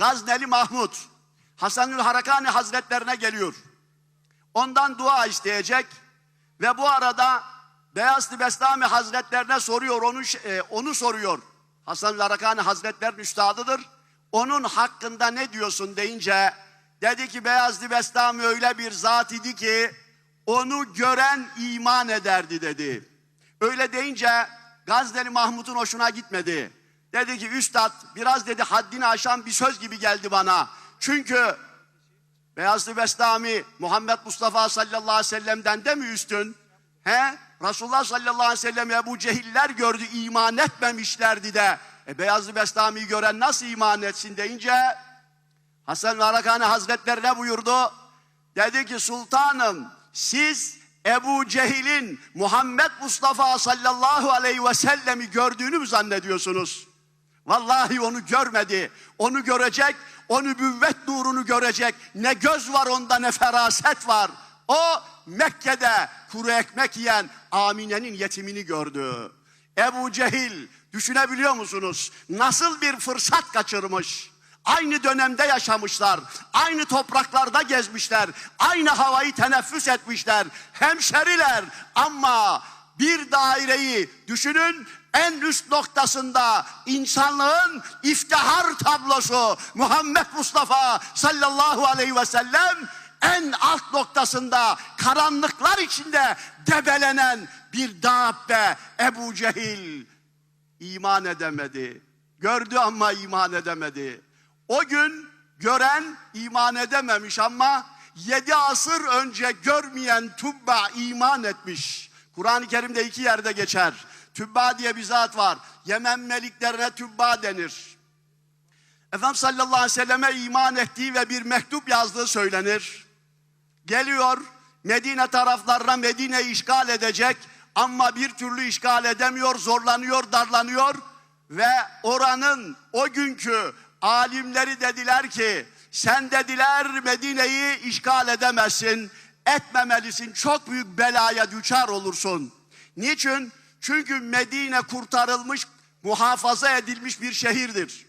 Gazneli Mahmud Hasanül Harakani Hazretlerine geliyor. Ondan dua isteyecek ve bu arada Beyazlı Bestami Hazretlerine soruyor, onu, e, onu soruyor. Hasan Larakani Hazretlerinin üstadıdır. Onun hakkında ne diyorsun deyince dedi ki Beyazlı Bestami öyle bir zat idi ki onu gören iman ederdi dedi. Öyle deyince Gazneli Mahmud'un hoşuna gitmedi. Dedi ki üstad biraz dedi haddini aşan bir söz gibi geldi bana. Çünkü Beyazlı Bestami Muhammed Mustafa sallallahu aleyhi ve sellem'den de mi üstün? He? Resulullah sallallahu aleyhi ve sellem Ebu Cehiller gördü iman etmemişlerdi de. E Beyazlı Bestami'yi gören nasıl iman etsin deyince Hasan Varakani Hazretlerine buyurdu. Dedi ki sultanım siz Ebu Cehil'in Muhammed Mustafa sallallahu aleyhi ve sellemi gördüğünü mü zannediyorsunuz? Vallahi onu görmedi. Onu görecek, o nübüvvet nurunu görecek. Ne göz var onda ne feraset var. O Mekke'de kuru ekmek yiyen Amine'nin yetimini gördü. Ebu Cehil düşünebiliyor musunuz? Nasıl bir fırsat kaçırmış. Aynı dönemde yaşamışlar. Aynı topraklarda gezmişler. Aynı havayı teneffüs etmişler. Hemşeriler ama bir daireyi düşünün en üst noktasında insanlığın iftihar tablosu Muhammed Mustafa sallallahu aleyhi ve sellem en alt noktasında karanlıklar içinde debelenen bir dabbe Ebu Cehil iman edemedi. Gördü ama iman edemedi. O gün gören iman edememiş ama yedi asır önce görmeyen Tubba iman etmiş. Kur'an-ı Kerim'de iki yerde geçer. Tübba diye bir zat var. Yemen meliklerine tübba denir. Efendimiz sallallahu aleyhi ve selleme iman ettiği ve bir mektup yazdığı söylenir. Geliyor Medine taraflarına Medine'yi işgal edecek ama bir türlü işgal edemiyor, zorlanıyor, darlanıyor ve oranın o günkü alimleri dediler ki sen dediler Medine'yi işgal edemezsin, etmemelisin, çok büyük belaya düçar olursun. Niçin? Çünkü Medine kurtarılmış, muhafaza edilmiş bir şehirdir.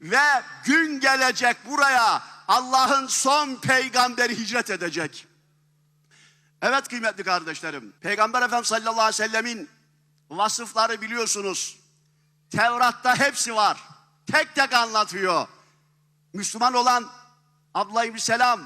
Ve gün gelecek buraya Allah'ın son peygamberi hicret edecek. Evet kıymetli kardeşlerim, Peygamber Efendimiz sallallahu aleyhi ve sellemin vasıfları biliyorsunuz. Tevrat'ta hepsi var. Tek tek anlatıyor. Müslüman olan Abdullah İbni Selam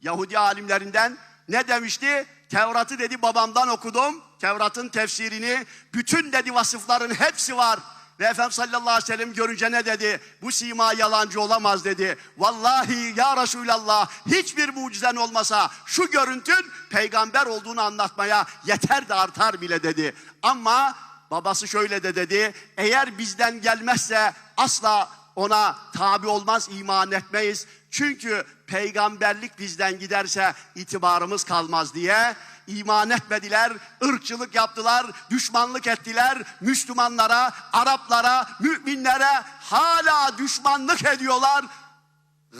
Yahudi alimlerinden ne demişti? Tevrat'ı dedi babamdan okudum. Tevrat'ın tefsirini. Bütün dedi vasıfların hepsi var. Ve Efendimiz sallallahu aleyhi ve sellem görünce ne dedi? Bu sima yalancı olamaz dedi. Vallahi ya Resulallah hiçbir mucizen olmasa şu görüntün peygamber olduğunu anlatmaya yeter de artar bile dedi. Ama babası şöyle de dedi. Eğer bizden gelmezse asla ona tabi olmaz, iman etmeyiz. Çünkü peygamberlik bizden giderse itibarımız kalmaz diye iman etmediler, ırkçılık yaptılar, düşmanlık ettiler. Müslümanlara, Araplara, müminlere hala düşmanlık ediyorlar.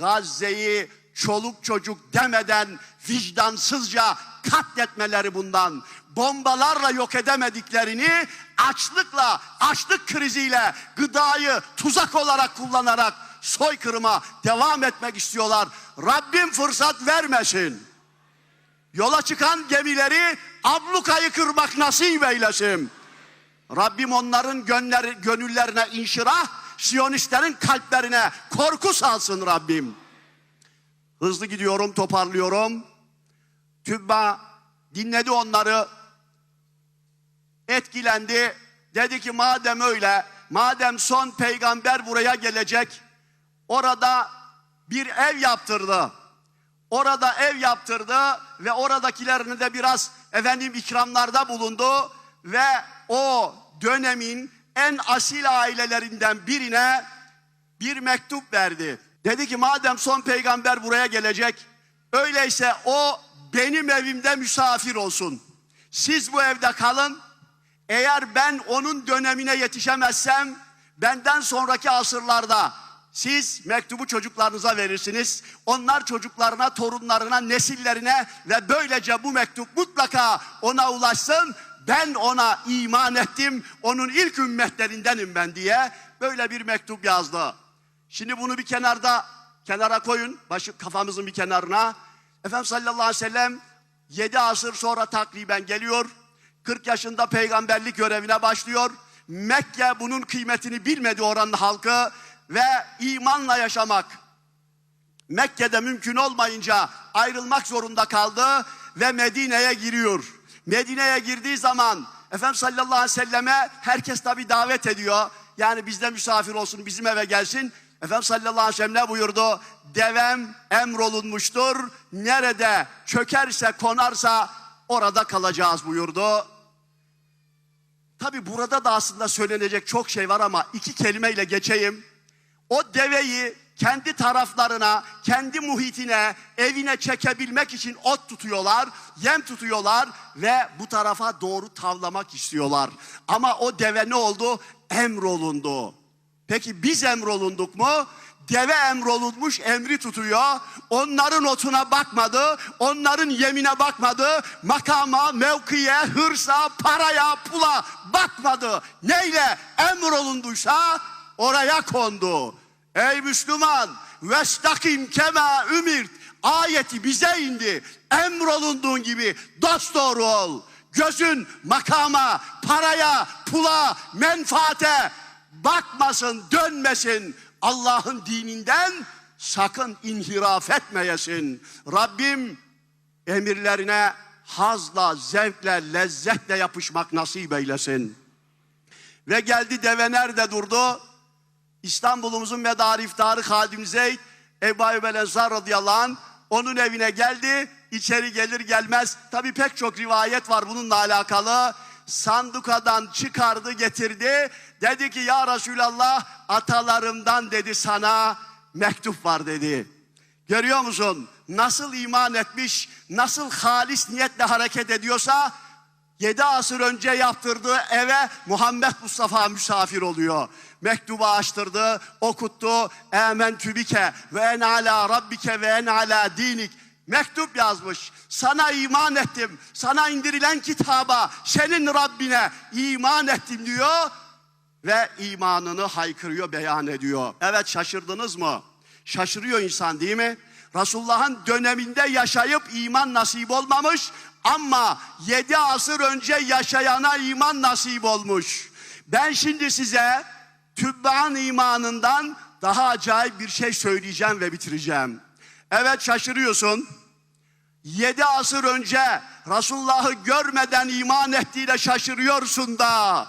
Gazze'yi çoluk çocuk demeden vicdansızca katletmeleri bundan. Bombalarla yok edemediklerini açlıkla, açlık kriziyle gıdayı tuzak olarak kullanarak soykırıma devam etmek istiyorlar. Rabbim fırsat vermesin. Yola çıkan gemileri ablukayı kırmak nasip eylesin. Rabbim onların gönler, gönüllerine inşirah, Siyonistlerin kalplerine korku salsın Rabbim. Hızlı gidiyorum, toparlıyorum. Tübba dinledi onları, etkilendi. Dedi ki madem öyle, madem son peygamber buraya gelecek, orada bir ev yaptırdı. Orada ev yaptırdı ve oradakilerine de biraz efendim ikramlarda bulundu ve o dönemin en asil ailelerinden birine bir mektup verdi. Dedi ki madem son peygamber buraya gelecek, öyleyse o benim evimde misafir olsun. Siz bu evde kalın. Eğer ben onun dönemine yetişemezsem benden sonraki asırlarda siz mektubu çocuklarınıza verirsiniz. Onlar çocuklarına, torunlarına, nesillerine ve böylece bu mektup mutlaka ona ulaşsın. Ben ona iman ettim. Onun ilk ümmetlerindenim ben diye böyle bir mektup yazdı. Şimdi bunu bir kenarda kenara koyun. Başı kafamızın bir kenarına. Efendimiz sallallahu aleyhi ve sellem 7 asır sonra takriben geliyor. 40 yaşında peygamberlik görevine başlıyor. Mekke bunun kıymetini bilmedi oranın halkı ve imanla yaşamak Mekke'de mümkün olmayınca ayrılmak zorunda kaldı ve Medine'ye giriyor. Medine'ye girdiği zaman Efendimiz sallallahu aleyhi ve selleme herkes tabi davet ediyor. Yani bizde misafir olsun, bizim eve gelsin. Efendimiz sallallahu aleyhi ve sellem ne buyurdu? Devem emrolunmuştur. Nerede çökerse, konarsa orada kalacağız buyurdu. Tabi burada da aslında söylenecek çok şey var ama iki kelimeyle geçeyim. O deveyi kendi taraflarına, kendi muhitine, evine çekebilmek için ot tutuyorlar, yem tutuyorlar ve bu tarafa doğru tavlamak istiyorlar. Ama o deve ne oldu? Emrolundu. Peki biz emrolunduk mu? Deve emrolunmuş emri tutuyor. Onların otuna bakmadı. Onların yemine bakmadı. Makama, mevkiye, hırsa, paraya, pula bakmadı. Neyle emrolunduysa oraya kondu. Ey Müslüman! Vestakim kema ümirt. Ayeti bize indi. Emrolunduğun gibi dost doğru ol. Gözün makama, paraya, pula, menfaate bakmasın, dönmesin. Allah'ın dininden sakın inhiraf etmeyesin. Rabbim emirlerine hazla, zevkle, lezzetle yapışmak nasip eylesin. Ve geldi deve nerede durdu? İstanbul'umuzun medarı iftarı Hadim Zeyd Ebu Ayyub el Ensar radıyallahu anh onun evine geldi. İçeri gelir gelmez tabi pek çok rivayet var bununla alakalı. Sandukadan çıkardı getirdi. Dedi ki ya Resulallah atalarımdan dedi sana mektup var dedi. Görüyor musun? Nasıl iman etmiş, nasıl halis niyetle hareket ediyorsa Yedi asır önce yaptırdığı eve Muhammed Mustafa misafir oluyor. Mektubu açtırdı, okuttu. Emen tübike ve en ala rabbike ve en ala dinik. Mektup yazmış. Sana iman ettim. Sana indirilen kitaba, senin Rabbine iman ettim diyor. Ve imanını haykırıyor, beyan ediyor. Evet şaşırdınız mı? Şaşırıyor insan değil mi? Resulullah'ın döneminde yaşayıp iman nasip olmamış ama yedi asır önce yaşayana iman nasip olmuş. Ben şimdi size Tübban imanından daha acayip bir şey söyleyeceğim ve bitireceğim. Evet şaşırıyorsun. Yedi asır önce Resulullah'ı görmeden iman ettiğiyle şaşırıyorsun da.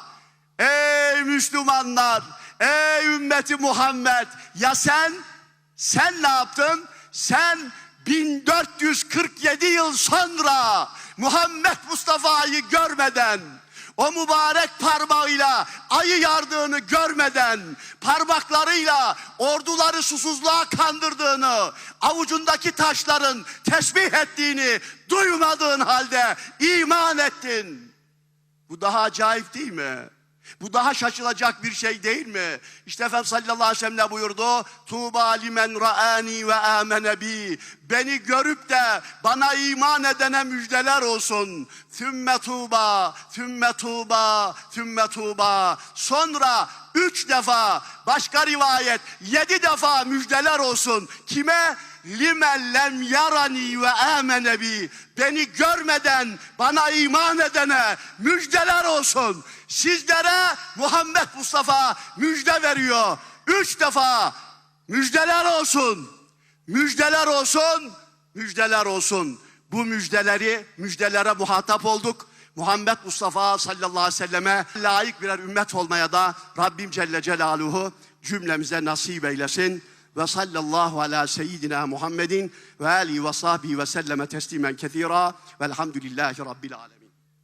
Ey Müslümanlar, ey ümmeti Muhammed ya sen, sen ne yaptın? Sen 1447 yıl sonra Muhammed Mustafa'yı görmeden o mübarek parmağıyla ayı yardığını görmeden parmaklarıyla orduları susuzluğa kandırdığını avucundaki taşların tesbih ettiğini duymadığın halde iman ettin. Bu daha acayip değil mi? Bu daha şaşılacak bir şey değil mi? İşte Efendimiz sallallahu aleyhi ve sellem ne buyurdu? Tuğba limen ra'ani ve amene bi. Beni görüp de bana iman edene müjdeler olsun. Thümme tuğba, thümme tuğba, thümme tuğba. Sonra üç defa, başka rivayet yedi defa müjdeler olsun. Kime? Limen lem yarani ve amene bi. Beni görmeden bana iman edene müjdeler olsun. Sizlere Muhammed Mustafa müjde veriyor. Üç defa müjdeler olsun. Müjdeler olsun. Müjdeler olsun. Bu müjdeleri, müjdelere muhatap olduk. Muhammed Mustafa sallallahu aleyhi ve selleme layık birer ümmet olmaya da Rabbim Celle Celaluhu cümlemize nasip eylesin. Ve sallallahu ala seyyidina Muhammedin ve alihi ve sahbihi ve selleme teslimen kethira velhamdülillahi rabbil alemin.